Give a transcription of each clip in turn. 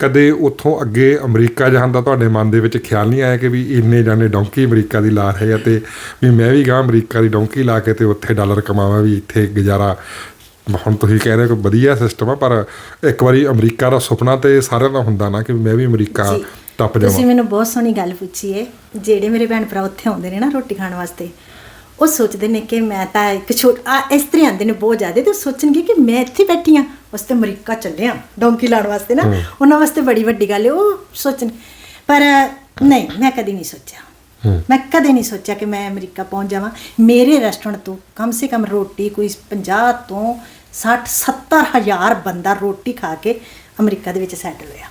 ਕਦੇ ਉੱਥੋਂ ਅੱਗੇ ਅਮਰੀਕਾ ਜਾਣ ਦਾ ਤੁਹਾਡੇ ਮਨ ਦੇ ਵਿੱਚ ਖਿਆਲ ਨਹੀਂ ਆਇਆ ਕਿ ਵੀ ਇੰਨੇ ਜਾਣੇ ਡੌਂਕੀ ਅਮਰੀਕਾ ਦੀ ਲਾ ਰਹੇ ਆ ਤੇ ਵੀ ਮੈਂ ਵੀ ਗਾਂ ਅਮਰੀਕਾ ਦੀ ਡੌਂਕੀ ਲਾ ਕੇ ਤੇ ਉੱਥੇ ਡਾਲਰ ਕਮਾਵਾਂ ਵੀ ਇੱਥੇ ਗੁਜ਼ਾਰਾ ਹੁਣ ਤੁਸੀਂ ਕਹਿ ਰਹੇ ਹੋ ਕਿ ਵਧੀਆ ਸਿਸਟਮ ਆ ਪਰ ਇੱਕ ਵਾਰੀ ਅਮਰੀਕਾ ਦਾ ਸੁਪਨਾ ਤੇ ਸਾਰਿਆਂ ਦਾ ਹੁੰਦਾ ਨਾ ਕਿ ਮੈਂ ਵੀ ਅਮਰੀਕਾ। ਟੱਪ ਤੁਸੀਂ ਜਾਵਾਂ ਮੈਨੂੰ ਬਹੁਤ ਸੋਹਣੀ ਗੱਲ ਪੁੱਛੀ ਏ ਜਿਹੜੇ ਮੇਰੇ ਭੈਣ ਭਰਾ ਉੱਥੇ ਆਉਂਦੇ ਨੇ ਨਾ ਰੋਟੀ ਖਾਣ ਵਾਸਤੇ ਉਹ ਸੋਚਦੇ ਨੇ ਕਿ ਮੈਂ ਤਾਂ ਇੱਕ ਛੋਟ ਆ ਇਸ ਤਰ੍ਹਾਂ ਆਉਂਦੇ ਨੇ ਬਹੁਤ ਜ਼ਿਆਦਾ ਤੇ ਸੋਚਣਗੇ ਕਿ ਮੈਂ ਇੱਥੇ ਬੈਠੀ ਆ ਉਸ ਤੇ ਅਮਰੀਕਾ ਚੱਲੇ ਆ ਡੋਂਕੀ ਲਾਉਣ ਵਾਸਤੇ ਨਾ। ਉਹਨਾਂ ਵਾਸਤੇ ਬੜੀ ਵੱਡੀ ਗੱਲ ਹੈ ਉਹ ਸੋਚਣ ਪਰ ਨਹੀਂ ਮੈਂ ਕਦੀ ਨਹੀਂ ਸੋਚਿਆ। ਮੈਂ ਕਦੇ ਨਹੀਂ ਸੋਚਿਆ ਕਿ ਮੈਂ ਅਮਰੀਕਾ ਪਹੁੰਚ ਜਾਵਾਂ। ਮੇਰੇ ਰੈਸਟੋਰੈਂਟ ਤੋਂ ਕਮ ਸੇ ਕਮ ਰੋਟੀ ਕੋਈ 50 ਤੋਂ 60 70 ਹਜ਼ਾਰ ਬੰਦਾ ਰੋਟੀ ਖਾ ਕੇ ਅਮਰੀਕਾ ਦੇ ਵਿੱਚ ਸੈਟਲ ਹੋਇਆ।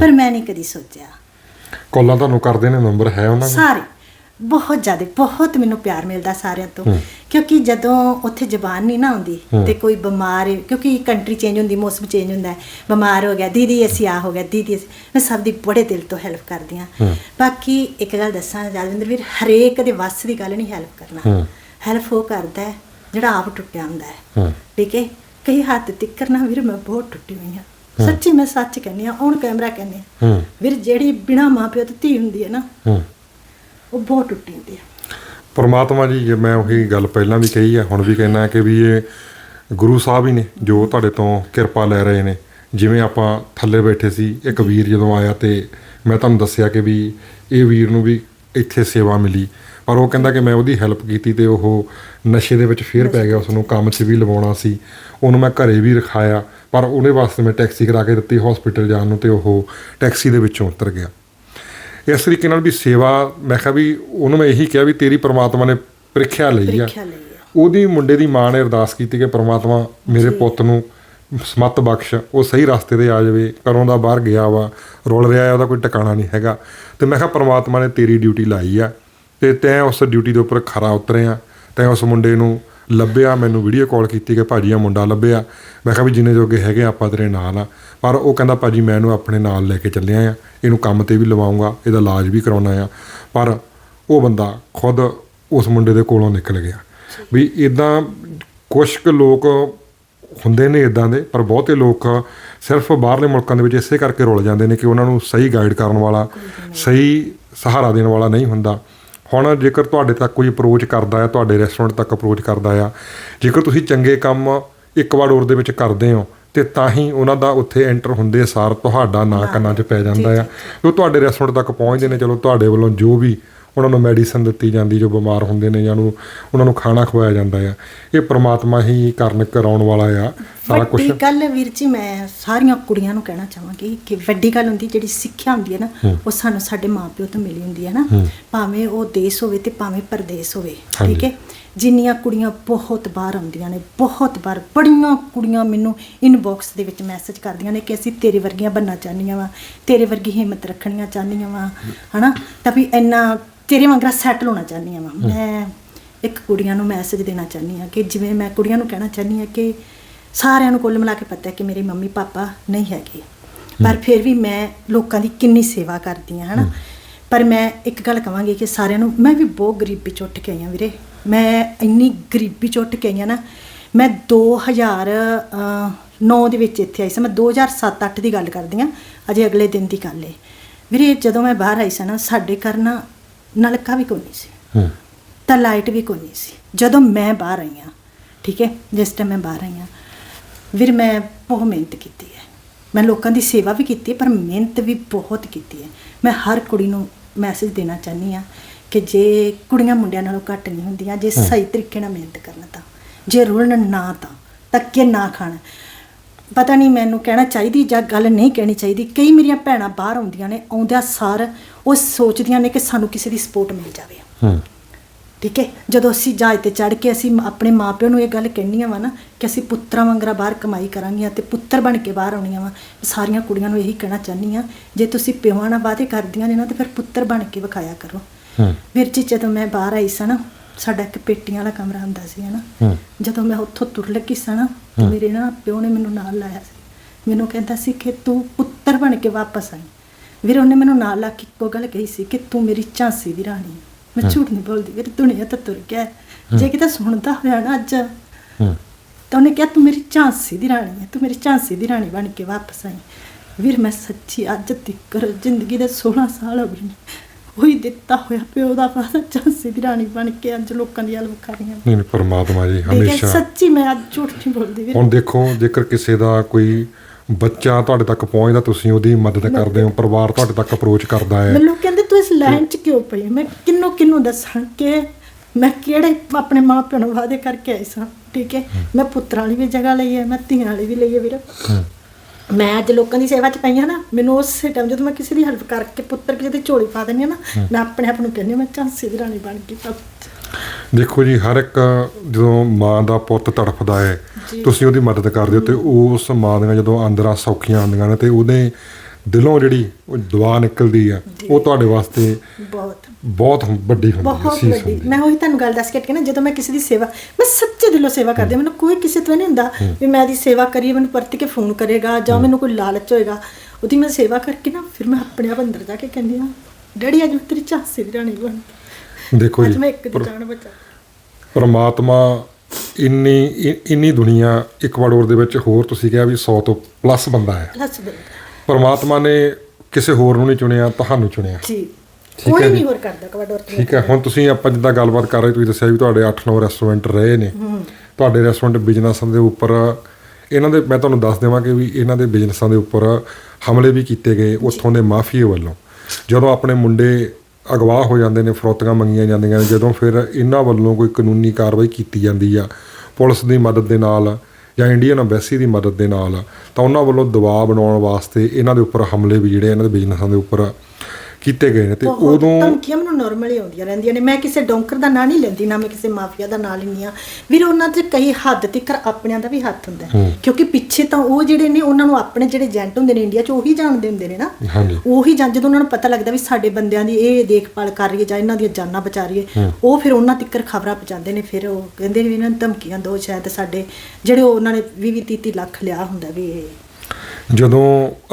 ਪਰ ਮੈਂ ਨਹੀਂ ਕਦੀ ਸੋਚਿਆ। ਕਾਲਾਂ ਤੁਹਾਨੂੰ ਕਰਦੇ ਨੇ ਨੰਬਰ ਹੈ ਉਹਨਾਂ ਕੋਲ? ਸਾਰੇ। ਬਹੁਤ ਜ਼ਿਆਦਾ ਬਹੁਤ ਮੈਨੂੰ ਪਿਆਰ ਮਿਲਦਾ ਸਾਰਿਆਂ ਤੋਂ। ਕਿਉਂਕਿ ਜਦੋਂ ਉੱਥੇ ਜ਼ਬਾਨ ਨਹੀਂ ਨਾ ਆਉਂਦੀ ਤੇ ਕੋਈ ਬਿਮਾਰ ਕਿਉਂਕਿ ਕੰਟਰੀ ਚੇਂਜ ਹੁੰਦੀ ਮੌਸਮ ਚੇਂਜ ਹੁੰਦਾ ਹੈ ਬਿਮਾਰ ਹੋ ਗਿਆ ਦੀਦੀ ਅਸੀਂ ਆ ਹੋ ਗਿਆ ਦੀਦੀ ਮੈਂ ਸਭ ਦੀ ਬੜੇ ਦਿਲ ਤੋਂ ਹੈਲਪ ਕਰਦੀ ਹਾਂ। ਬਾਕੀ ਇੱਕ ਗੱਲ ਦੱਸਾਂ ਜਲਵਿੰਦਰ ਵੀਰ ਹਰੇਕ ਦੇ ਵੱਸ ਦੀ ਗੱਲ ਨਹੀਂ ਹੈਲਪ ਕਰਨਾ। ਹੈਲਪ ਉਹ ਕਰਦਾ ਹੈ ਜਿਹੜਾ ਆਪ ਟੁੱਟਿਆ ਹੁੰਦਾ ਹੈ। ਠੀਕ ਹੈ? ਕਈ ਹੱਥ ਤਿੱਕਰ ਨਾ ਵੀਰ ਮੈਂ ਬਹੁਤ ਟੁੱਟੀ ਹੋਈ ਹਾਂ। ਸੱਚੀ ਮੈਂ ਸੱਚ ਕਹਿੰਦੀ ਹਾਂ ਔਨ ਕੈਮਰਾ ਕਹਿੰਦੀ ਹਾਂ। ਹੂੰ। ਵੀਰ ਜਿਹੜੀ ਬਿਨਾ ਮਾਪਿਓ ਤੋਂ ਧੀ ਹੁੰਦੀ ਹੈ ਨਾ ਉਹ ਬਹੁਤ ਟੁੱਟੀ ਹੁੰਦੀ ਹੈ ਪਰਮਾਤਮਾ ਜੀ, ਜੇ ਮੈਂ ਉਹੀ ਗੱਲ ਪਹਿਲਾਂ ਵੀ ਕਹੀ ਆ, ਹੁਣ ਵੀ ਕਹਿਣਾ ਕਿ ਵੀ ਇਹ ਗੁਰੂ ਸਾਹਿਬ ਹੀ ਨੇ ਜੋ ਤੁਹਾਡੇ ਤੋਂ ਕਿਰਪਾ ਲੈ ਰਹੇ ਨੇ। ਜਿਵੇਂ ਆਪਾਂ ਥੱਲੇ ਬੈਠੇ ਸੀ, ਇੱਕ ਵੀਰ ਜਦੋਂ ਆਇਆ ਤੇ ਮੈਂ ਤੁਹਾਨੂੰ ਦੱਸਿਆ ਕਿ ਵੀ ਇਹ ਵੀਰ ਨੂੰ ਵੀ ਇੱਥੇ ਸੇਵਾ ਮਿਲੀ। ਪਰ ਉਹ ਕਹਿੰਦਾ ਕਿ ਮੈਂ ਉਹਦੀ ਹੈਲਪ ਕੀਤੀ ਤੇ ਉਹ ਨਸ਼ੇ ਦੇ ਵਿੱਚ ਫੇਰ ਪੈ ਗਿਆ, ਉਸ ਨੂੰ ਕੰਮ 'ਚ ਵੀ ਲਵਾਉਣਾ ਸੀ। ਉਹਨੂੰ ਮੈਂ ਘਰੇ ਵੀ ਰਖਾਇਆ, ਪਰ ਉਹਦੇ ਵਾਸਤੇ ਮੈਂ ਟੈਕਸੀ ਕਰਾ ਕੇ ਦਿੱਤੀ ਹਸਪੀਟਲ ਜਾਣ ਨੂੰ ਤੇ ਉਹ ਟੈਕਸੀ ਦੇ ਵਿੱਚੋਂ ਉਤਰ ਗਿਆ। ਇਸ ਤਰੀਕੇ ਨਾਲ ਵੀ ਸੇਵਾ ਮੈਂ ਕਿਹਾ ਵੀ ਉਹਨੂੰ ਮੈਂ ਇਹੀ ਕਿਹਾ ਵੀ ਤੇਰੀ ਪ੍ਰਮਾਤਮਾ ਨੇ ਪ੍ਰੀਖਿਆ ਲਈ ਆ। ਉਹਦੀ ਮੁੰਡੇ ਦੀ ਮਾਂ ਨੇ ਅਰਦਾਸ ਕੀਤੀ ਕਿ ਪ੍ਰਮਾਤਮਾ ਮੇਰੇ ਪੁੱਤ ਨੂੰ ਸਮਤ ਬਖਸ਼ ਉਹ ਸਹੀ ਰਸਤੇ ਤੇ ਆ ਜਾਵੇ ਘਰੋਂ ਦਾ ਬਾਹਰ ਗਿਆ ਵਾ ਰੁਲ ਰਿਹਾ ਹੈ ਉਹਦਾ ਕੋਈ ਟਿਕਾਣਾ ਨਹੀਂ ਹੈਗਾ। ਤੇ ਮੈਂ ਕਿਹਾ ਪ੍ਰਮਾਤਮਾ ਨੇ ਤੇਰੀ ਡਿਊਟੀ ਲਾਈ ਆ ਤੇ ਤੈਂ ਉਸ ਡਿਊਟੀ ਦੇ ਉੱਪਰ ਖਰਾ ਉਤਰਿਆ ਤੈਂ ਉਸ ਮੁੰਡੇ ਨੂੰ ਲੱਭਿਆ, ਮੈਨੂੰ ਵੀਡੀਓ ਕਾਲ ਕੀਤੀ ਕਿ ਭਾਜੀ ਆ ਮੁੰਡਾ ਲੱਭਿਆ। ਮੈਂ ਕਿਹਾ ਵੀ ਜਿੰਨੇ ਜੋਗੇ ਹੈਗੇ ਆਪਾਂ ਤੇਰੇ ਨਾਲ ਆ। ਪਰ ਉਹ ਕਹਿੰਦਾ, ਭਾਜੀ, ਮੈਂ ਇਹਨੂੰ ਆਪਣੇ ਨਾਲ ਲੈ ਕੇ ਚੱਲਿਆ ਆ। ਇਹਨੂੰ ਕੰਮ ਤੇ ਵੀ ਲਵਾਉਂਗਾ, ਇਹਦਾ ਇਲਾਜ ਵੀ ਕਰਾਉਣਾ ਆ। ਪਰ ਉਹ ਬੰਦਾ ਖੁਦ ਉਸ ਮੁੰਡੇ ਦੇ ਕੋਲੋਂ ਨਿਕਲ ਗਿਆ। ਵੀ ਇਦਾਂ ਕੁਝ ਕੁ ਲੋਕ ਹੁੰਦੇ ਨੇ ਇਦਾਂ ਦੇ, ਪਰ ਬਹੁਤੇ ਲੋਕ ਸਿਰਫ ਬਾਹਰਲੇ ਮੁਲਕਾਂ ਦੇ ਵਿੱਚ ਇਸੇ ਕਰਕੇ ਰੁਲ ਜਾਂਦੇ ਨੇ ਕਿ ਉਹਨਾਂ ਨੂੰ ਸਹੀ ਗਾਈਡ ਕਰਨ ਵਾਲਾ, ਸਹੀ ਸਹਾਰਾ ਦੇਣ ਵਾਲਾ ਨਹੀਂ ਹੁੰਦਾ। ਹੁਣ ਜੇਕਰ ਤੁਹਾਡੇ ਤੱਕ ਕੋਈ ਅਪਰੋਚ ਕਰਦਾ ਹੈ ਤੁਹਾਡੇ ਰੈਸਟੋਰੈਂਟ ਤੱਕ ਅਪਰੋਚ ਕਰਦਾ ਆ ਜੇਕਰ ਤੁਸੀਂ ਚੰਗੇ ਕੰਮ ਇਕਵਾਡੋਰ ਦੇ ਵਿੱਚ ਕਰਦੇ ਹੋ ਤੇ ਤਾਂ ਹੀ ਉਹਨਾਂ ਦਾ ਉੱਥੇ ਐਂਟਰ ਹੁੰਦੇ ਸਾਰ ਤੁਹਾਡਾ ਨਾਂ ਕੰਨਾਂ 'ਚ ਪੈ ਜਾਂਦਾ ਆ ਉਹ ਤੁਹਾਡੇ ਰੈਸਟੋਰੈਂਟ ਤੱਕ ਪਹੁੰਚਦੇ ਨੇ ਚਲੋ ਤੁਹਾਡੇ ਵੱਲੋਂ ਜੋ ਵੀ ਉਹਨਾਂ ਨੂੰ ਮੈਡੀਸਨ ਦਿੱਤੀ ਜਾਂਦੀ ਜੋ ਬਿਮਾਰ ਹੁੰਦੇ ਨੇ ਜਾਂ ਨੂੰ ਉਹਨਾਂ ਨੂੰ ਖਾਣਾ ਖਵਾਇਆ ਜਾਂਦਾ ਆ। ਇਹ ਪ੍ਰਮਾਤਮਾ ਹੀ ਕਰਨ ਕਰਾਉਣ ਵਾਲਾ ਆ ਸਾਰਾ ਕੁਝ ਵੱਡੀ ਗੱਲ ਵੀਰ ਜੀ ਮੈਂ ਸਾਰੀਆਂ ਕੁੜੀਆਂ ਨੂੰ ਕਹਿਣਾ ਚਾਹਾਂਗੀ ਕਿ ਵੱਡੀ ਗੱਲ ਹੁੰਦੀ ਜਿਹੜੀ ਸਿੱਖਿਆ ਹੁੰਦੀ ਹੈ ਨਾ ਉਹ ਸਾਨੂੰ ਸਾਡੇ ਮਾਪਿਓ ਤੋਂ ਮਿਲੀ ਹੁੰਦੀ ਹੈ ਨਾ। ਭਾਵੇਂ ਉਹ ਦੇਸ਼ ਹੋਵੇ ਤੇ ਭਾਵੇਂ ਪਰਦੇਸ ਹੋਵੇ। ਠੀਕ ਹੈ? ਜਿੰਨੀਆਂ ਕੁੜੀਆਂ ਬਹੁਤ ਬਾਹਰ ਆਉਂਦੀਆਂ ਨੇ ਬਹੁਤ ਬਾਰ ਬੜੀਆਂ ਕੁੜੀਆਂ ਮੈਨੂੰ ਇਨਬਾਕਸ ਦੇ ਵਿੱਚ ਮੈਸੇਜ ਕਰਦੀਆਂ ਨੇ ਕਿ ਅਸੀਂ ਤੇਰੇ ਵਰਗੀਆਂ ਬੰਨਾ ਚਾਹੁੰਦੀਆਂ ਵਾ ਤੇਰੇ ਵਰਗੀ ਹਿੰਮਤ ਰੱਖਣੀਆਂ ਚਾਹੁੰਦੀਆਂ ਵਾ ਹਨਾ? ਤਾਂ ਵੀ ਇੰਨਾ ਤੇਰੇ ਵਾਂਗਰਾ ਸੈਟਲ ਹੋਣਾ ਚਾਹੁੰਦੀਆਂ ਵਾ ਮੈਂ। ਇੱਕ ਕੁੜੀਆਂ ਨੂੰ ਮੈਸੇਜ ਦੇਣਾ ਚਾਹੁੰਦੀ ਹਾਂ ਕਿ ਜਿਵੇਂ ਮੈਂ ਕੁੜੀਆਂ ਨੂੰ ਕਹਿਣਾ ਚਾਹੁੰਦੀ ਹਾਂ ਕਿ ਸਾਰਿਆਂ ਨੂੰ ਕੁੱਲ ਮਿਲਾ ਕੇ ਪਤਾ ਹੈ ਕਿ ਮੇਰੇ ਮੰਮੀ ਪਾਪਾ ਨਹੀਂ ਹੈਗੇ। ਪਰ ਫਿਰ ਵੀ ਮੈਂ ਲੋਕਾਂ ਦੀ ਕਿੰਨੀ ਸੇਵਾ ਕਰਦੀ ਹਾਂ ਹਨਾ? ਪਰ ਮੈਂ ਇੱਕ ਗੱਲ ਕਵਾਂਗੀ ਕਿ ਸਾਰਿਆਂ ਨੂੰ ਮੈਂ ਵੀ ਬਹੁਤ ਗਰੀਬੀ ਚ ਉੱਠ ਕੇ ਆਈ ਹਾਂ ਵੀਰੇ। ਮੈਂ ਇੰਨੀ ਗਰੀਬੀ ਚ ਉੱਠ ਕੇ ਆਈ ਹਾਂ ਨਾ ਮੈਂ 2009 ਦੇ ਵਿੱਚ ਇੱਥੇ ਆਈ ਸੀ। ਮੈਂ 2007-8 ਦੀ ਗੱਲ ਕਰਦੀ ਹਾਂ ਅਜੇ ਅਗਲੇ ਦਿਨ ਦੀ ਗੱਲ ਹੈ ਵੀਰੇ ਜਦੋਂ ਮੈਂ ਬਾਹਰ ਆਈ ਸੀ ਨਾ ਸਾਡੇ ਘਰ ਨਾ ਨਲਕਾ ਵੀ ਕੋਈ ਨਹੀਂ ਸੀ। ਹੂੰ। ਤਾਂ ਲਾਈਟ ਵੀ ਕੋਈ ਨਹੀਂ ਸੀ। ਜਦੋਂ ਮੈਂ ਬਾਹਰ ਆਈ ਹਾਂ ਠੀਕ ਹੈ ਜਿਸ ਟਾਈਮ ਮੈਂ ਬਾਹਰ ਆਈ ਹਾਂ ਵੀਰ ਮੈਂ ਬਹੁਤ ਮਿਹਨਤ ਕੀਤੀ ਹੈ। ਮੈਂ ਲੋਕਾਂ ਦੀ ਸੇਵਾ ਵੀ ਕੀਤੀ ਹੈ ਪਰ ਮਿਹਨਤ ਵੀ ਬਹੁਤ ਕੀਤੀ ਹੈ। ਮੈਂ ਹਰ ਕੁੜੀ ਨੂੰ ਮੈਸੇਜ ਦੇਣਾ ਚਾਹੁੰਦੀ ਹਾਂ ਕਿ ਜੇ ਕੁੜੀਆਂ ਮੁੰਡਿਆਂ ਨਾਲੋਂ ਘੱਟ ਨਹੀਂ ਹੁੰਦੀਆਂ ਜੇ ਸਹੀ ਤਰੀਕੇ ਨਾਲ ਮਿਹਨਤ ਕਰਨ ਤਾਂ ਜੇ ਰੁਲਣ ਨਾ ਤਾਂ ਤੱਕੇ ਨਾ ਖਾਣ। ਪਤਾ ਨਹੀਂ ਮੈਨੂੰ ਕਹਿਣਾ ਚਾਹੀਦੀ ਜਾਂ ਗੱਲ ਨਹੀਂ ਕਹਿਣੀ ਚਾਹੀਦੀ। ਕਈ ਮੇਰੀਆਂ ਭੈਣਾਂ ਬਾਹਰ ਆਉਂਦੀਆਂ ਨੇ ਆਉਂਦਿਆਂ ਸਾਰ ਉਹ ਸੋਚਦੀਆਂ ਨੇ ਕਿ ਸਾਨੂੰ ਕਿਸੇ ਦੀ ਸਪੋਰਟ ਮਿਲ ਜਾਵੇ। ਹੂੰ। ਠੀਕ ਹੈ? ਜਦੋਂ ਅਸੀਂ ਜਹਾਜ਼ ਤੇ ਚੜ ਕੇ ਅਸੀਂ ਆਪਣੇ ਮਾਪਿਆਂ ਨੂੰ ਇਹ ਗੱਲ ਕਹਿਣੀਆਂ ਵਾ ਨਾ ਕਿ ਅਸੀਂ ਪੁੱਤਰਾਂ ਵਾਂਗਰਾ ਬਾਹਰ ਕਮਾਈ ਕਰਾਂਗੀਆਂ ਤੇ ਪੁੱਤਰ ਬਣ ਕੇ ਬਾਹਰ ਆਉਣੀਆਂ ਵਾ ਸਾਰੀਆਂ ਕੁੜੀਆਂ ਨੂੰ ਇਹੀ ਕਹਿਣਾ ਚਾਹੁੰਦੀ ਆ ਜੇ ਤੁਸੀਂ ਪਿਓਾਂ ਨਾਲ ਵਾਅਦੇ ਕਰਦੀਆਂ ਨੇ ਨਾ ਤੇ ਫਿਰ ਪੁੱਤਰ ਬਣ ਕੇ ਵਿਖਾਇਆ ਕਰੋ। ਹੂੰ। ਵੀਰ ਜੀ ਜਦੋਂ ਮੈਂ ਬਾਹਰ ਆਈ ਸਾਂ ਨਾ ਸਾਡਾ ਇੱਕ ਪੇਟੀਆਂ ਵਾਲਾ ਕਮਰਾ ਹੁੰਦਾ ਸੀ ਹਨਾ ਜਦੋਂ ਮੈਂ ਉੱਥੋਂ ਤੁਰ ਲੱਗੀ ਸਾਂ ਨਾ ਮੇਰੇ ਨਾ ਪਿਓ ਨੇ ਮੈਨੂੰ ਨਾਲ ਲਾਇਆ ਸੀ। ਮੈਨੂੰ ਕਹਿੰਦਾ ਸੀ ਕਿ ਤੂੰ ਪੁੱਤਰ ਬਣ ਕੇ ਵਾਪਸ ਆਈ। ਵੀਰ ਉਹਨੇ ਮੈਨੂੰ ਨਾਲ ਲਾ ਕੇ ਇੱਕੋ ਗੱਲ ਕਹੀ ਸੀ ਕਿ ਤੂੰ ਮੇਰੀ ਝਾਂਸੀ ਦੀ ਰਾਣੀ ਹੈ ਮੈਂ ਝੂਠ ਨਹੀਂ ਬੋਲਦੀ ਵੀਰ ਦੁਨੀਆ ਤਾਂ ਤੁਰ ਗਿਆ ਹੈ। ਜੇ ਕਿਤੇ ਸੁਣਦਾ ਹੋਇਆ ਨਾ ਅੱਜ ਹੂੰ। ਤਾਂ ਉਹਨੇ ਕਿਹਾ ਤੂੰ ਮੇਰੀ ਝਾਂਸੀ ਦੀ ਰਾਣੀ ਹੈ ਤੂੰ ਮੇਰੀ ਝਾਂਸੀ ਦੀ ਰਾਣੀ ਬਣ ਕੇ ਵਾਪਸ ਆਈ। ਵੀਰ ਮੈਂ ਸੱਚੀ ਅੱਜ ਤੱਕ ਜ਼ਿੰਦਗੀ ਦੇ 16 ਸਾਲ ਹੋ ਗਏ ਨੇ। ਉਹੀ ਦਿੱਤਾ ਹੋਇਆ ਪਿਓ ਦਾ ਫਾਦਰ ਚਾਂਸੀ ਦੀ ਰਾਣੀ ਬਣ ਕੇ ਅੱਜ ਲੋਕਾਂ ਦੀ ਹੈਲਪ ਕਰ ਰਹੀ ਹਾਂ ਨਹੀਂ ਨਹੀਂ ਪਰਮਾਤਮਾ ਜੀ ਹਮੇਸ਼ਾ। ਸੱਚੀ ਮੈਂ ਅੱਜ ਝੂਠ ਨਹੀਂ ਬੋਲਦੀ ਵੀਰ। ਹੁਣ ਦੇਖੋ ਜੇਕਰ ਕਿਸੇ ਦਾ ਕੋਈ ਬੱਚਾ ਤੁਹਾਡੇ ਤੱਕ ਪਹੁੰਚਦਾ ਤੁਸੀਂ ਉਹਦੀ ਮਦਦ ਕਰਦੇ ਹੋ ਪਰਿਵਾਰ ਤੁਹਾਡੇ ਤੱਕ ਅਪਰੋਚ ਕਰਦਾ ਹੈ। ਮੈਨੂੰ ਕਹਿੰਦੇ ਤੂੰ ਇਸ ਲਾਈਨ 'ਚ ਕਿਉਂ ਪਈ? ਮੈਂ ਕਿੰਨੂੰ ਕਿੰਨੂੰ ਦੱਸਾਂ ਕਿ ਮੈਂ ਕਿਹੜੇ ਆਪਣੇ ਮਾਂ ਪਿਓ ਨੂੰ ਵਾਅਦੇ ਕਰਕੇ ਆਈ ਸਾਂ ਠੀਕ ਹੈ? ਮੈਂ ਪੁੱਤਰਾਂ ਵਾਲੀ ਵੀ ਜਗ੍ਹਾ ਲਈ ਹੈ ਮੈਂ ਧੀਆਂ ਵਾਲੀ ਵੀ ਲਈ ਹੈ ਵੀਰ। ਮੈਂ ਅੱਜ ਲੋਕਾਂ ਦੀ ਸੇਵਾ 'ਚ ਪਈ ਹਾਂ ਨਾ ਮੈਨੂੰ ਉਸੇ ਟਾਈਮ ਜਦੋਂ ਮੈਂ ਕਿਸੇ ਦੀ ਹੈਲਪ ਕਰਕੇ ਪੁੱਤਰ ਕਿਸੇ ਦੀ ਝੋਲੀ ਪਾ ਦਿੰਦੀ ਹਾਂ ਨਾ ਮੈਂ ਆਪਣੇ ਆਪ ਨੂੰ ਕਹਿੰਦੀ ਮੈਂ ਝਾਂਸੀ ਦੀ ਰਾਣੀ ਬਣ ਗਈ ਤਾਂ ਦੇਖੋ ਜੀ ਹਰ ਇੱਕ ਜਦੋਂ ਮਾਂ ਦਾ ਪੁੱਤ ਤੜਫਦਾ ਹੈ। ਤੁਸੀਂ ਉਹਦੀ ਮਦਦ ਕਰਦੇ ਹੋ ਤੇ ਉਸ ਮਾਂ ਦੀਆਂ ਜਦੋਂ ਅੰਦਰਾਂ ਸੌਖੀਆਂ ਆਉਂਦੀਆਂ ਨੇ ਤੇ ਉਹਦੇ ਦਿਲੋਂ ਜਿਹੜੀ ਉਹ ਦੁਆ ਨਿਕਲਦੀ ਆ ਉਹ ਤੁਹਾਡੇ ਵਾਸਤੇ ਬਹੁਤ। ਬਹੁਤ ਵੱਡੀ ਹੁੰਦੀ ਹੈ ਹੈ। ਮੈਂ ਉਹੀ ਤੁਹਾਨੂੰ ਗੱਲ ਦੱਸ ਕੇ ਹਟੀ ਨਾ ਜਦੋਂ ਮੈਂ ਕਿਸੇ ਦੀ ਸੇਵਾ ਮੈਂ ਸੱਚੇ ਦਿਲੋਂ ਸੇਵਾ ਕਰਦੀ ਮੈਨੂੰ ਕੋਈ ਕਿਸੇ ਤੋਂ ਨਹੀਂ ਹੁੰਦਾ ਵੀ ਮੈਂ ਦੀ ਸੇਵਾ ਕਰੀ ਮੈਨੂੰ ਪਰਤ ਕੇ ਫੋਨ ਕਰੇਗਾ ਜਾਂ ਮੈਨੂੰ ਕੋਈ ਲਾਲਚ ਹੋਏਗਾ ਉਹਦੀ ਮੈਂ ਸੇਵਾ ਕਰਕੇ ਨਾ ਫਿਰ ਮੈਂ ਆਪਣੇ ਆਪ ਅੰਦਰ ਜਾ ਕੇ ਕਹਿੰਦੀ ਹਾਂ ਡੈਡੀ ਅੱਜ ਮੈਂ ਤੇਰੀ ਝਾਂਸੀ ਦੀ ਰਾਣੀ ਬਣ ਦੇਖੋ ਅੱਜ ਜੀ ਮੈਂ ਇੱਕ ਦੀ ਜਾਨ ਬਚਾ ਪਰਮਾਤਮਾ ਇੰਨੀ ਇੰਨੀ ਦੁਨੀਆ ਇਕਵਾਡੋਰ ਦੇ ਵਿੱਚ ਹੋਰ ਤੁਸੀਂ ਕਿਹਾ ਵੀ 100 ਤੋਂ ਪਲੱਸ ਬੰਦਾ ਹੈ। ਹੱਸ ਦੇ ਪਰਮਾਤਮਾ ਨੇ ਕਿਸੇ ਹੋਰ ਨੂੰ ਨਹੀਂ ਚੁਣਿਆ ਤੁਹਾਨੂੰ ਚੁਣਿਆ। ਜੀ। ਕੋਈ ਨਹੀਂ। ਹੋਰ ਕਰਦਾ ਕਵਾਡੋਰ ਤੇ ਠੀਕ ਹੈ ਹੁਣ ਤੁਸੀਂ ਆਪਾਂ ਜਿੱਦਾਂ ਗੱਲਬਾਤ ਕਰ ਰਹੇ ਤੁਸੀਂ ਦੱਸਿਆ ਵੀ ਤੁਹਾਡੇ 8-9 ਰੈਸਟੋਰੈਂਟ ਰਹੇ ਨੇ। ਤੁਹਾਡੇ ਰੈਸਟੋਰੈਂਟ ਬਿਜ਼ਨਸ ਦੇ ਉੱਪਰ ਇਹਨਾਂ ਦੇ ਮੈਂ ਤੁਹਾਨੂੰ ਦੱਸ ਦੇਵਾਂ ਕਿ ਵੀ ਇਹਨਾਂ ਦੇ ਬਿਜ਼ਨਸਾਂ ਦੇ ਉੱਪਰ ਹਮਲੇ ਵੀ ਕੀਤੇ ਗਏ ਉੱਥੋਂ ਦੇ ਮਾਫੀਏ ਵੱਲੋਂ। ਜਦੋਂ ਆਪਣੇ ਮੁੰਡੇ ਅਗਵਾ ਹੋ ਜਾਂਦੇ ਨੇ, ਫਰੋਤੀਆਂ ਮੰਗੀਆਂ ਜਾਂਦੀਆਂ ਨੇ, ਜਦੋਂ ਫਿਰ ਇਹਨਾਂ ਵੱਲੋਂ ਕੋਈ ਕਾਨੂੰਨੀ ਕਾਰਵਾਈ ਕੀਤੀ ਜਾਂਦੀ ਆ, ਪੁਲਿਸ ਦੀ ਮਦਦ ਦੇ ਨਾਲ ਜਾਂ ਇੰਡੀਅਨ ਐਮਬੈਸੀ ਦੀ ਮਦਦ ਦੇ ਨਾਲ, ਤਾਂ ਉਹਨਾਂ ਵੱਲੋਂ ਦਬਾਅ ਬਣਾਉਣ ਵਾਸਤੇ ਇਹਨਾਂ ਦੇ ਉੱਪਰ ਹਮਲੇ ਵੀ ਜਿਹੜੇ ਇਹਨਾਂ ਦੇ ਬਿਜ਼ਨਸਾਂ ਦੇ ਉੱਪਰ ਕੀਤੇ ਗਏ ਨੇ ਤੇ ਬਹੁਤ ਉਦੋਂ ਧਮਕੀਆਂ ਮੈਨੂੰ ਨਾਰਮਲ ਹੀ ਆਉਂਦੀਆਂ ਰਹਿੰਦੀਆਂ ਨੇ। ਮੈਂ ਕਿਸੇ ਡੌਂਕਰ ਦਾ ਨਾਂ ਨਹੀਂ ਲੈਂਦੀ ਨਾ ਮੈਂ ਕਿਸੇ ਮਾਫੀਆ ਦਾ ਨਾਂ ਲੈਂਦੀ ਹਾਂ। ਵੀਰ ਉਹਨਾਂ 'ਚ ਕਈ ਹੱਦ ਤੱਕ ਆਪਣਿਆਂ ਦਾ ਵੀ ਹੱਥ ਹੁੰਦਾ ਹੈ। ਕਿਉਂਕਿ ਪਿੱਛੇ ਤਾਂ ਉਹ ਜਿਹੜੇ ਨੇ ਉਹਨਾਂ ਨੂੰ ਆਪਣੇ ਜਿਹੜੇ ਏਜੰਟ ਹੁੰਦੇ ਨੇ ਇੰਡੀਆ 'ਚ ਉਹੀ ਜਾਣਦੇ ਹੁੰਦੇ ਨੇ ਨਾ। ਹਾਂਜੀ। ਉਹੀ ਜਾਂ ਜਦੋਂ ਉਹਨਾਂ ਨੂੰ ਪਤਾ ਲੱਗਦਾ ਵੀ ਸਾਡੇ ਬੰਦਿਆਂ ਦੀ ਇਹ ਦੇਖਭਾਲ ਕਰ ਰਹੀ ਹੈ ਜਾਂ ਇਹਨਾਂ ਦੀਆਂ ਜਾਨਾਂ ਬਚਾ ਰਹੀ ਹੈ ਉਹ ਫਿਰ ਉਹਨਾਂ ਤੱਕ ਖਬਰਾਂ ਪਹੁੰਚਾਉਂਦੇ ਨੇ। ਫਿਰ ਉਹ ਕਹਿੰਦੇ ਨੇ ਵੀ ਇਹਨਾਂ ਨੂੰ ਧਮਕੀਆਂ ਦੋ ਸ਼ਾਇਦ ਸਾਡੇ ਜਿਹੜੇ ਉਹਨਾਂ ਨੇ 20 30 ਲੱਖ ਲਿਆ ਹੁੰਦਾ ਵੀ ਇਹ ਜਦੋਂ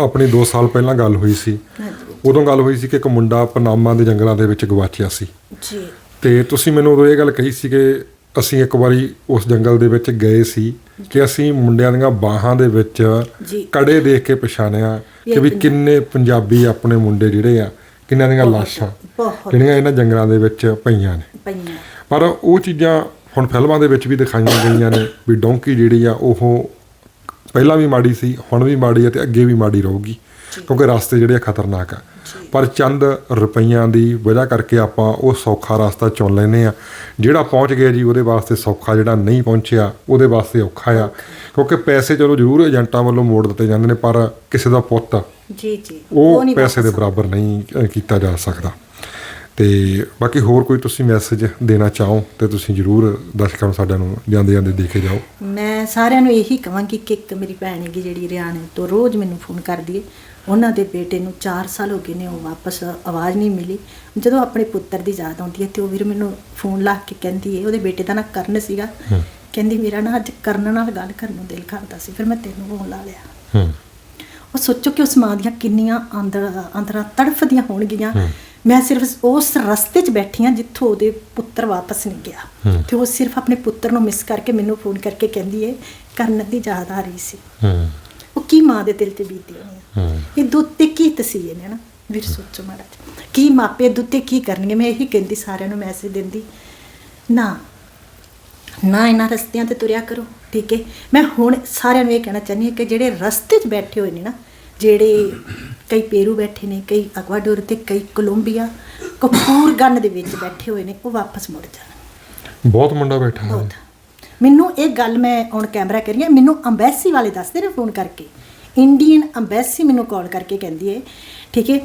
ਆਪਣੀ 2 ਸਾਲ ਪਹਿਲਾਂ ਗੱਲ ਹੋਈ ਸੀ ਹਾਂਜੀ। ਉਦੋਂ ਗੱਲ ਹੋਈ ਸੀ ਕਿ ਇੱਕ ਮੁੰਡਾ ਪਨਾਮਾ ਦੇ ਜੰਗਲਾਂ ਦੇ ਵਿੱਚ ਗਵਾਚਿਆ ਸੀ। ਜੀ। ਤੇ ਤੁਸੀਂ ਮੈਨੂੰ ਉਦੋਂ ਇਹ ਗੱਲ ਕਹੀ ਸੀ ਕਿ ਅਸੀਂ ਇੱਕ ਵਾਰੀ ਉਸ ਜੰਗਲ ਦੇ ਵਿੱਚ ਗਏ ਸੀ ਕਿ ਅਸੀਂ ਮੁੰਡਿਆਂ ਦੀਆਂ ਬਾਹਾਂ ਦੇ ਵਿੱਚ। ਕੜੇ ਦੇਖ ਕੇ ਪਛਾਣਿਆ ਕਿ ਵੀ ਕਿੰਨੇ ਪੰਜਾਬੀ ਆਪਣੇ ਮੁੰਡੇ ਜਿਹੜੇ ਆ ਕਿੰਨਾਂ ਦੀਆਂ ਲਾਸ਼ਾਂ ਜਿਹੜੀਆਂ ਇਹਨਾਂ ਜੰਗਲਾਂ ਦੇ ਵਿੱਚ ਪਈਆਂ ਨੇ। ਪਰ ਉਹ ਚੀਜ਼ਾਂ ਹੁਣ ਫਿਲਮਾਂ ਦੇ ਵਿੱਚ ਵੀ ਦਿਖਾਈਆਂ ਗਈਆਂ ਨੇ ਵੀ ਡੋਂਕੀ ਜਿਹੜੀ ਆ ਉਹ ਪਹਿਲਾਂ ਵੀ ਮਾੜੀ ਸੀ ਹੁਣ ਵੀ ਮਾੜੀ ਹੈ ਤੇ ਅੱਗੇ ਵੀ ਮਾੜੀ ਰਹੂਗੀ ਕਿਉਂਕਿ ਰਸਤੇ ਜਿਹੜੇ ਆ ਖਤਰਨਾਕ ਆ। ਪਰ ਚੰਦ ਰੁਪਈਆਂ ਦੀ ਵਜ੍ਹਾ ਕਰਕੇ ਆਪਾਂ ਉਹ ਸੌਖਾ ਰਸਤਾ ਚੁਣ ਲੈਨੇ ਆ ਜਿਹੜਾ ਪਹੁੰਚ ਗਿਆ ਜੀ ਉਹਦੇ ਵਾਸਤੇ ਸੌਖਾ ਜਿਹੜਾ ਨਹੀਂ ਪਹੁੰਚਿਆ ਉਹਦੇ ਵਾਸਤੇ ਔਖਾ ਆ। ਕਿਉਂਕਿ ਪੈਸੇ ਚਲੋ ਜ਼ਰੂਰ ਏਜੰਟਾਂ ਵੱਲੋਂ ਮੋੜ ਦਿੱਤੇ ਜਾਂਦੇ ਨੇ ਪਰ ਕਿਸੇ ਦਾ ਪੁੱਤ ਜੀ ਜੀ। ਉਹ ਪੈਸੇ ਦੇ ਬਰਾਬਰ ਨਹੀਂ ਕੀਤਾ ਜਾ ਸਕਦਾ। ਤੇ ਬਾਕੀ ਹੋਰ ਕੋਈ ਤੁਸੀਂ ਮੈਸੇਜ ਦੇਣਾ ਚਾਹੋ ਤੇ ਤੁਸੀਂ ਜਰੂਰ ਦਰਸ਼ਕਾਂ ਨੂੰ ਸਾਡਿਆਂ ਨੂੰ ਜਾਂਦੇ ਜਾਂਦੇ ਦੇਖੇ ਜਾਓ। ਮੈਂ ਸਾਰਿਆਂ ਨੂੰ ਇਹੀ ਕਹਾਂਗੀ ਕਿ ਇੱਕ ਮੇਰੀ ਭੈਣ ਹੈਗੀ ਜਿਹੜੀ ਹਰਿਆਣੇ ਤੋਂ ਰੋਜ਼ ਮੈਨੂੰ ਫੋਨ ਕਰਦੀ ਏ ਉਹਨਾਂ ਦੇ ਬੇਟੇ ਨੂੰ 4 ਸਾਲ ਹੋ ਗਏ ਨੇ ਉਹ ਵਾਪਸ ਆਵਾਜ਼ ਨਹੀਂ ਮਿਲੀ। ਜਦੋਂ ਆਪਣੇ ਪੁੱਤਰ ਦੀ ਯਾਦ ਆਉਂਦੀ ਹੈ ਤੇ ਉਹ ਵੀਰ ਮੈਨੂੰ ਫੋਨ ਲਾ ਕੇ ਕਹਿੰਦੀ ਏ ਉਹਦੇ ਬੇਟੇ ਦਾ ਨਾਂ ਕਰਨ ਸੀਗਾ। ਕਹਿੰਦੀ ਮੇਰਾ ਨਾ ਅੱਜ ਕਰਨ ਨਾਲ ਗੱਲ ਕਰਨ ਨੂੰ ਦਿਲ ਕਰਦਾ ਸੀ ਫਿਰ ਮੈਂ ਤੈਨੂੰ ਫੋਨ ਲਾ ਲਿਆ। ਹੂੰ। ਉਹ ਸੋਚੋ ਕਿ ਉਸ ਮਾਂ ਦੀਆਂ ਕਿੰਨੀਆਂ ਅੰਦਰ ਅੰਦਰਾਂ ਤੜਫਦੀਆਂ ਹੋਣਗੀਆਂ। ਮੈਂ ਸਿਰਫ ਉਸ ਰਸਤੇ 'ਚ ਬੈਠੀ ਹਾਂ ਜਿੱਥੋਂ ਉਹਦੇ ਪੁੱਤਰ ਵਾਪਸ ਨਹੀਂ ਗਿਆ। ਤੇ ਉਹ ਸਿਰਫ ਆਪਣੇ ਪੁੱਤਰ ਨੂੰ ਮਿਸ ਕਰਕੇ ਮੈਨੂੰ ਫੋਨ ਕਰਕੇ ਕਹਿੰਦੀ ਏ ਕਰਨ ਦੀ ਯਾਦ ਆ ਰਹੀ ਸੀ। ਹੂੰ। ਕੀ ਮਾਂ ਦੇ ਦਿਲ ਤੇ ਬੀਤੀ ਹੋਣੀ ਹੂੰ ਇਹ ਦੁੱਤੇ ਕੀ ਤਸੀਹੇ ਨੇ ਨਾ ਵੀਰ ਸੋਚੋ ਜਿਹਾ। ਕੀ ਮਾਪੇ ਦੁੱਤੇ ਕੀ ਕਰਨਗੇ ਮੈਂ ਇਹੀ ਕਹਿੰਦੀ ਸਾਰਿਆਂ ਨੂੰ ਮੈਸੇਜ ਦਿੰਦੀ ਨਾ ਨਾ ਇਹਨਾਂ ਰਸਤਿਆਂ ਤੇ ਤੁਰਿਆ ਕਰੋ ਠੀਕ ਹੈ ਮੈਂ ਹੁਣ ਸਾਰਿਆਂ ਨੂੰ ਇਹ ਕਹਿਣਾ ਚਾਹੁੰਦੀ ਹਾਂ ਕਿ ਜਿਹੜੇ ਰਸਤੇ 'ਚ ਬੈਠੇ ਹੋਏ ਨੇ ਨਾ ਜਿਹੜੇ ਕਈ ਪੇਰੂ ਬੈਠੇ ਨੇ ਕਈ ਅਕਵਾਡੋਰ ਤੇ ਕਈ ਕੋਲੰਬੀਆ ਕਪੂਰ ਗਨ ਦੇ ਵਿੱਚ ਬੈਠੇ ਹੋਏ ਨੇ ਉਹ ਵਾਪਸ ਮੁੜ ਜਾਣ ਬਹੁਤ ਮੁੰਡਾ ਬੈਠਾ ਹੈ ਮੈਨੂੰ ਇਹ ਗੱਲ ਮੈਂ ਔਨ ਕੈਮਰਾ ਕਰ ਰਹੀ ਹਾਂ ਮੈਨੂੰ ਅੰਬੈਸੀ ਵਾਲੇ ਦੱਸਦੇ ਨੇ ਫੋਨ ਕਰਕੇ ਇੰਡੀਅਨ ਅੰਬੈਸੀ ਮੈਨੂੰ ਕਾਲ ਕਰਕੇ ਕਹਿੰਦੀ ਹੈ ਠੀਕ ਹੈ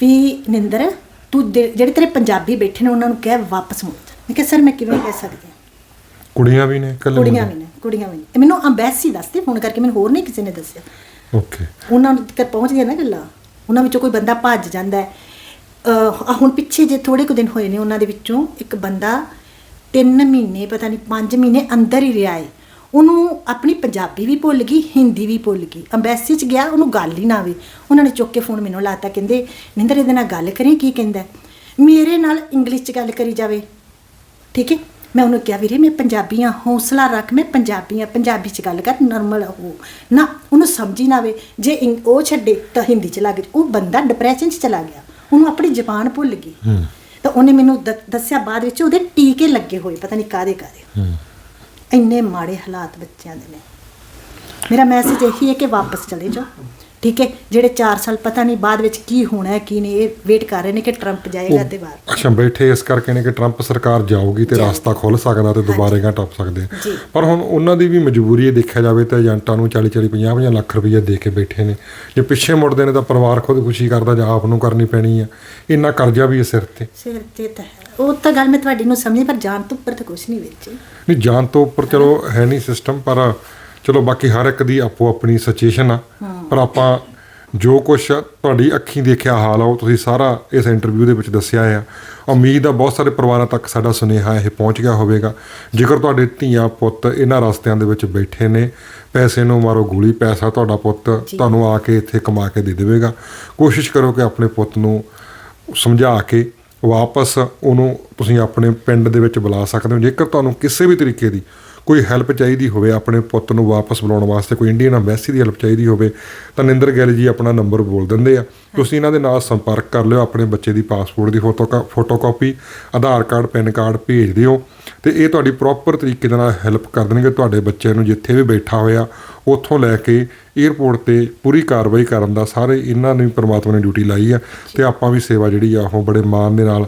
ਵੀ ਨਿੰਦਰ ਤੂੰ ਜਿਹੜੇ ਤੇਰੇ ਪੰਜਾਬੀ ਬੈਠੇ ਨੇ ਉਹਨਾਂ ਨੂੰ ਕਹਿ ਵਾਪਸ ਮੁੜ ਜਾ। ਮੈਂ ਕਿਹਾ ਸਰ ਮੈਂ ਕਿਵੇਂ ਕਹਿ ਸਕਦੀ ਹਾਂ? ਕੁੜੀਆਂ ਵੀ ਨੇ ਇਕੱਲੇ ਕੁੜੀਆਂ ਵੀ ਨੇ ਕੁੜੀਆਂ ਵੀ ਨੇ। ਮੈਨੂੰ ਅੰਬੈਸੀ ਦੱਸਦੇ ਫੋਨ ਕਰਕੇ ਮੈਨੂੰ ਹੋਰ ਨਹੀਂ ਕਿਸੇ ਨੇ ਦੱਸਿਆ। ਓਕੇ ਉਹਨਾਂ ਨੂੰ ਤੱਕ ਪਹੁੰਚਦੀਆਂ ਨਾ ਗੱਲਾਂ। ਉਹਨਾਂ ਵਿੱਚੋਂ ਕੋਈ ਬੰਦਾ ਭੱਜ ਜਾਂਦਾ ਹੈ। ਹੁਣ ਪਿੱਛੇ ਜੇ ਥੋੜੇ ਕੁ ਦਿਨ ਹੋਏ ਨੇ ਉਹਨਾਂ ਦੇ ਵਿੱਚੋਂ ਇੱਕ ਬੰਦਾ 3 ਮਹੀਨੇ ਪਤਾ ਨਹੀਂ 5 ਮਹੀਨੇ ਅੰਦਰ ਹੀ ਰਿਹਾ ਹੈ। ਉਹਨੂੰ ਆਪਣੀ ਪੰਜਾਬੀ ਵੀ ਭੁੱਲ ਗਈ ਹਿੰਦੀ ਵੀ ਭੁੱਲ ਗਈ। ਅੰਬੈਸੀ 'ਚ ਗਿਆ ਉਹਨੂੰ ਗੱਲ ਹੀ ਨਾ ਆਵੇ। ਉਹਨਾਂ ਨੇ ਚੁੱਕ ਕੇ ਫੋਨ ਮੈਨੂੰ ਲਾਤਾ ਕਹਿੰਦੇ ਨਿੰਦਰ ਇਹਦੇ ਨਾਲ ਗੱਲ ਕਰੀ? ਕੀ ਕਹਿੰਦਾ ਹੈ? ਮੇਰੇ ਨਾਲ ਇੰਗਲਿਸ਼ 'ਚ ਗੱਲ ਕਰੀ ਜਾਵੇ। ਠੀਕ ਹੈ? ਮੈਂ ਉਹਨੂੰ ਕਿਹਾ ਵੀਰੇ ਮੈਂ ਪੰਜਾਬੀ ਹਾਂ ਹੌਸਲਾ ਰੱਖ ਮੈਂ ਪੰਜਾਬੀ ਹਾਂ ਪੰਜਾਬੀ ਚ ਗੱਲ ਕਰ ਨਰਮਲ ਹੋ। ਨਾ ਉਹਨੂੰ ਸਮਝੀ ਨਾ ਆਵੇ। ਜੇ ਉਹ ਛੱਡੇ ਤਾਂ ਹਿੰਦੀ ਚ ਲੱਗ ਉਹ ਬੰਦਾ ਡਿਪਰੈਸ਼ਨ ਚ ਚਲਾ ਗਿਆ। ਉਹਨੂੰ ਆਪਣੀ ਜ਼ਬਾਨ ਭੁੱਲ ਗਈ। ਤਾਂ ਉਹਨੇ ਮੈਨੂੰ ਦੱਸਿਆ ਬਾਅਦ ਵਿੱਚ ਉਹਦੇ ਟੀਕੇ ਲੱਗੇ ਹੋਏ ਪਤਾ ਨਹੀਂ ਕਾਦੇ ਕਾਦੇ ਇੰਨੇ ਮਾੜੇ ਹਾਲਾਤ ਬੱਚਿਆਂ ਦੇ ਨੇ। ਮੇਰਾ ਮੈਸੇਜ ਇਹੀ ਹੈ ਕਿ ਵਾਪਸ ਚਲੇ ਜਾਓ। ਠੀਕ ਹੈ? ਜਿਹੜੇ 4 ਸਾਲ ਪਤਾ ਨਹੀਂ ਬਾਅਦ ਵਿੱਚ ਕੀ ਹੋਣਾ ਹੈ ਕੀ ਨਹੀਂ ਇਹ ਵੇਟ ਕਰ ਰਹੇ ਨੇ ਕਿ ਟਰੰਪ ਜਾਏਗਾ ਤੇ ਬਾਹਰ ਅੱਛਾ ਬੈਠੇ ਇਸ ਕਰਕੇ ਨੇ ਕਿ ਟਰੰਪ ਸਰਕਾਰ ਜਾਊਗੀ ਤੇ। ਰਸਤਾ ਖੁੱਲ ਸਕਦਾ ਤੇ ਦੁਬਾਰੇ ਗਾ ਟੱਪ ਸਕਦੇ ਆ। ਜੀ। ਪਰ ਹੁਣ ਉਹਨਾਂ ਦੀ ਵੀ ਮਜਬੂਰੀ ਹੈ ਦੇਖਿਆ ਜਾਵੇ ਤਾਂ ਏਜੰਟਾਂ ਨੂੰ 40 40 50 50 ਲੱਖ ਰੁਪਏ ਦੇ ਕੇ ਬੈਠੇ ਨੇ। ਜੇ ਪਿੱਛੇ ਮੁੜਦੇ ਨੇ ਤਾਂ ਪਰਿਵਾਰ ਖੁਦਕੁਸ਼ੀ ਕਰਦਾ ਜਾਂ ਆਪ ਨੂੰ ਕਰਨੀ ਪੈਣੀ ਆ। ਇੰਨਾ ਕਰਜ਼ਾ ਵੀ ਹੈ ਸਿਰ ਤੇ। ਸਿਰ ਤੇ ਤਾਂ ਹੈ। ਉਹ ਤਾਂ ਗੱਲ ਮੈਂ ਤੁਹਾਡੀ ਨੂੰ ਸਮਝੀ ਪਰ ਜਾਣ ਤੋਂ ਉੱਪਰ ਤਾਂ ਕੁਝ ਨਹੀਂ ਵਿੱਚ ਨਹੀਂ ਜਾਨ ਤੋਂ ਉੱਪਰ ਚਲੋ ਹੈ ਨਹੀਂ ਸਿਸਟਮ ਪਰ ਚਲੋ ਬਾਕੀ ਹਰ ਇੱਕ ਦੀ ਆਪੋ ਆਪਣੀ ਸਿਚੁਏਸ਼ਨ ਆ। ਪਰ ਆਪਾਂ ਜੋ ਕੁਝ ਤੁਹਾਡੀ ਅੱਖੀਂ ਦੇਖਿਆ ਹਾਲ ਆ ਉਹ ਤੁਸੀਂ ਸਾਰਾ ਇਸ ਇੰਟਰਵਿਊ ਦੇ ਵਿੱਚ ਦੱਸਿਆ ਆ। ਉਮੀਦ ਆ ਬਹੁਤ ਸਾਰੇ ਪਰਿਵਾਰਾਂ ਤੱਕ ਸਾਡਾ ਸੁਨੇਹਾ ਇਹ ਪਹੁੰਚ ਗਿਆ ਹੋਵੇਗਾ। ਜੇਕਰ ਤੁਹਾਡੇ ਧੀਆਂ ਪੁੱਤ ਇਹਨਾਂ ਰਸਤਿਆਂ ਦੇ ਵਿੱਚ ਬੈਠੇ ਨੇ ਪੈਸੇ ਨੂੰ ਮਾਰੋ ਗੋਲੀ ਪੈਸਾ ਤੁਹਾਡਾ ਪੁੱਤ ਤੁਹਾਨੂੰ ਆ ਕੇ ਇੱਥੇ ਕਮਾ ਕੇ ਦੇ ਦੇਵੇਗਾ। ਕੋਸ਼ਿਸ਼ ਕਰੋ ਕਿ ਆਪਣੇ ਪੁੱਤ ਨੂੰ ਸਮਝਾ ਕੇ ਵਾਪਸ ਉਹਨੂੰ ਤੁਸੀਂ ਆਪਣੇ ਪਿੰਡ ਦੇ ਵਿੱਚ ਬੁਲਾ ਸਕਦੇ ਹੋ। ਜੇਕਰ ਤੁਹਾਨੂੰ ਕਿਸੇ ਵੀ ਤਰੀਕੇ ਦੀ ਕੋਈ ਹੈਲਪ ਚਾਹੀਦੀ ਹੋਵੇ ਆਪਣੇ ਪੁੱਤ ਨੂੰ ਵਾਪਸ ਬੁਲਾਉਣ ਵਾਸਤੇ ਕੋਈ ਇੰਡੀਅਨ ਐਮਬੈਸੀ ਦੀ ਹੈਲਪ ਚਾਹੀਦੀ ਹੋਵੇ ਤਾਂ ਨਿੰਦਰ ਗਿੱਲ ਜੀ ਆਪਣਾ ਨੰਬਰ ਬੋਲ ਦਿੰਦੇ ਆ। ਤੁਸੀਂ ਇਹਨਾਂ ਦੇ ਨਾਲ ਸੰਪਰਕ ਕਰ ਲਿਓ ਆਪਣੇ ਬੱਚੇ ਦੀ ਪਾਸਪੋਰਟ ਦੀ photo photocopy Aadhaar card PAN card ਭੇਜ ਦਿਓ ਤੇ ਇਹ ਤੁਹਾਡੀ ਪ੍ਰੋਪਰ ਤਰੀਕੇ ਨਾਲ ਹੈਲਪ ਕਰ ਦੇਣਗੇ ਤੁਹਾਡੇ ਬੱਚੇ ਨੂੰ ਜਿੱਥੇ ਵੀ ਬੈਠਾ ਹੋਇਆ ਉੱਥੋਂ ਲੈ ਕੇ 에ਅਰਪੋਰਟ ਤੇ ਪੂਰੀ ਕਾਰਵਾਈ ਕਰਨ ਦਾ ਸਾਰੇ ਇਹਨਾਂ ਨੂੰ ਪ੍ਰਮਾਤਮਾ ਨੇ ਡਿਊਟੀ ਲਾਈ ਆ ਤੇ ਆਪਾਂ ਵੀ ਸੇਵਾ ਜਿਹੜੀ ਆ ਉਹ ਬੜੇ ਮਾਣ ਦੇ ਨਾਲ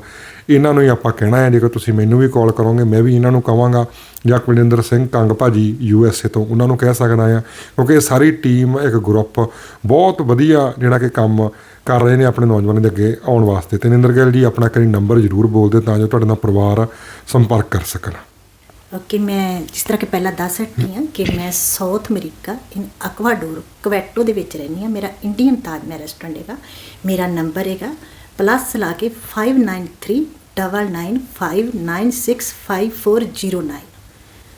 ਇਹਨਾਂ ਨੂੰ ਹੀ ਆਪਾਂ ਕਹਿਣਾ ਹੈ। ਜੇਕਰ ਤੁਸੀਂ ਮੈਨੂੰ ਵੀ ਕਾਲ ਕਰੋਗੇ ਮੈਂ ਵੀ ਇਹਨਾਂ ਨੂੰ ਕਵਾਂਗਾ। ਜਾਂ ਕੁਲਜਿੰਦਰ ਸਿੰਘ ਕੰਗ ਭਾਜੀ ਯੂ ਐਸ ਏ ਤੋਂ ਉਹਨਾਂ ਨੂੰ ਕਹਿ ਸਕਦਾ ਆ ਕਿਉਂਕਿ ਇਹ ਸਾਰੀ ਟੀਮ ਇੱਕ ਗਰੁੱਪ ਬਹੁਤ ਵਧੀਆ ਜਿਹੜਾ ਕਿ ਕੰਮ ਕਰ ਰਹੇ ਨੇ ਆਪਣੇ ਨੌਜਵਾਨਾਂ ਦੇ ਅੱਗੇ ਆਉਣ ਵਾਸਤੇ। ਤੇ ਨਿੰਦਰ ਗਿੱਲ ਜੀ, ਆਪਣਾ ਕਰੀ ਨੰਬਰ ਜ਼ਰੂਰ ਬੋਲ ਦਿਓ ਤਾਂ ਜੋ ਤੁਹਾਡੇ ਨਾਲ ਪਰਿਵਾਰ ਸੰਪਰਕ ਕਰ ਸਕਣ। ਓਕੇ, ਮੈਂ ਜਿਸ ਤਰ੍ਹਾਂ ਕਿ ਪਹਿਲਾਂ ਦੱਸ ਹਟੀ ਹਾਂ ਕਿ ਮੈਂ ਸਾਊਥ ਅਮਰੀਕਾ ਇਨ ਅਕਵਾਡੋਰ ਕਵੈਟੋ ਦੇ ਵਿੱਚ ਰਹਿੰਦੀ ਹਾਂ। ਮੇਰਾ ਇੰਡੀਅਨ ਤਾਜ ਮੈਂ ਰੈਸਟੋਰੈਂਟ ਹੈਗਾ। ਮੇਰਾ ਨੰਬਰ ਹੈਗਾ ਪਲੱਸ ਲਾ ਕੇ 593995965409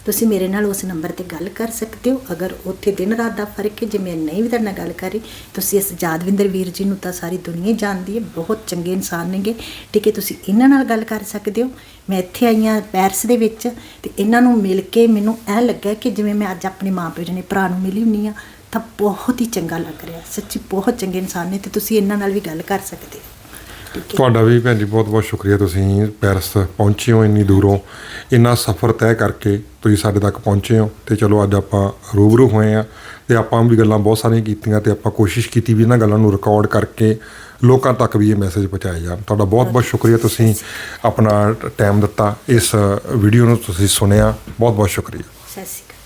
ਤੁਸੀਂ ਮੇਰੇ ਨਾਲ ਉਸ ਨੰਬਰ ਤੇ ਗੱਲ ਕਰ ਸਕਦੇ ਹੋ। ਅਗਰ ਉੱਥੇ ਦਿਨ ਰਾਤ ਦਾ ਫ਼ਰਕ ਹੈ, ਜੇ ਮੈਂ ਨਹੀਂ ਵੀ ਤੁਹਾਡੇ ਨਾਲ ਗੱਲ ਕਰ ਰਹੀ, ਤੁਸੀਂ ਇਸ ਜਾਦਵਿੰਦਰ ਵੀਰ ਜੀ ਨੂੰ ਤਾਂ ਸਾਰੀ ਦੁਨੀਆ ਹੀ ਜਾਣਦੀ ਹੈ, ਬਹੁਤ ਚੰਗੇ ਇਨਸਾਨ ਨੇਗੇ। ਠੀਕ ਹੈ, ਤੁਸੀਂ ਇਹਨਾਂ ਨਾਲ ਗੱਲ ਕਰ ਸਕਦੇ ਹੋ। ਮੈਂ ਇੱਥੇ ਆਈ ਹਾਂ ਪੈਰਿਸ ਦੇ ਵਿੱਚ ਤੇ ਇਹਨਾਂ ਨੂੰ ਮਿਲ ਕੇ ਮੈਨੂੰ ਐ ਲੱਗਾ ਕਿ ਜਿਵੇਂ ਮੈਂ ਅੱਜ ਆਪਣੇ ਮਾਂ ਪਿਓ ਜਣੇ ਭਰਾ ਨੂੰ ਮਿਲੀ ਹੁੰਨੀ ਆ ਤਾਂ ਬਹੁਤ ਹੀ ਚੰਗਾ ਲੱਗ ਰਿਹਾ। ਸੱਚੀ ਬਹੁਤ ਚੰਗੇ ਇਨਸਾਨ ਨੇ ਤੇ ਤੁਸੀਂ ਇਹਨਾਂ ਨਾਲ ਵੀ ਗੱਲ ਕਰ ਸਕਦੇ ਹੋ। ਤੁਹਾਡਾ ਵੀ ਭੈਣ ਜੀ ਬਹੁਤ ਬਹੁਤ ਸ਼ੁਕਰੀਆ, ਤੁਸੀਂ ਪੈਰਿਸ ਪਹੁੰਚੇ ਹੋ ਇੰਨੀ ਦੂਰੋਂ। ਇੰਨਾ ਸਫ਼ਰ ਤੈਅ ਕਰਕੇ ਤੁਸੀਂ ਸਾਡੇ ਤੱਕ ਪਹੁੰਚੇ ਹੋ ਤੇ ਚਲੋ ਅੱਜ ਆਪਾਂ ਰੂਬਰੂ ਹੋਏ ਆ ਤੇ ਆਪਾਂ ਵੀ ਗੱਲਾਂ ਬਹੁਤ ਸਾਰੀਆਂ ਕੀਤੀਆਂ ਤੇ ਆਪਾਂ ਕੋਸ਼ਿਸ਼ ਕੀਤੀ ਵੀ ਇਹਨਾਂ ਗੱਲਾਂ ਨੂੰ ਰਿਕਾਰਡ ਕਰਕੇ ਲੋਕਾਂ ਤੱਕ ਵੀ ਇਹ ਮੈਸੇਜ ਪਹੁੰਚਾਇਆ ਜਾਣ ਤੁਹਾਡਾ ਬਹੁਤ ਬਹੁਤ ਸ਼ੁਕਰੀਆ, ਤੁਸੀਂ ਆਪਣਾ ਟਾਈਮ ਦਿੱਤਾ। ਇਸ ਵੀਡੀਓ ਨੂੰ ਤੁਸੀਂ ਸੁਣਿਆ। ਬਹੁਤ ਬਹੁਤ ਸ਼ੁਕਰੀਆ। ਸਤਿ ਸ਼੍ਰੀ ਅਕਾਲ।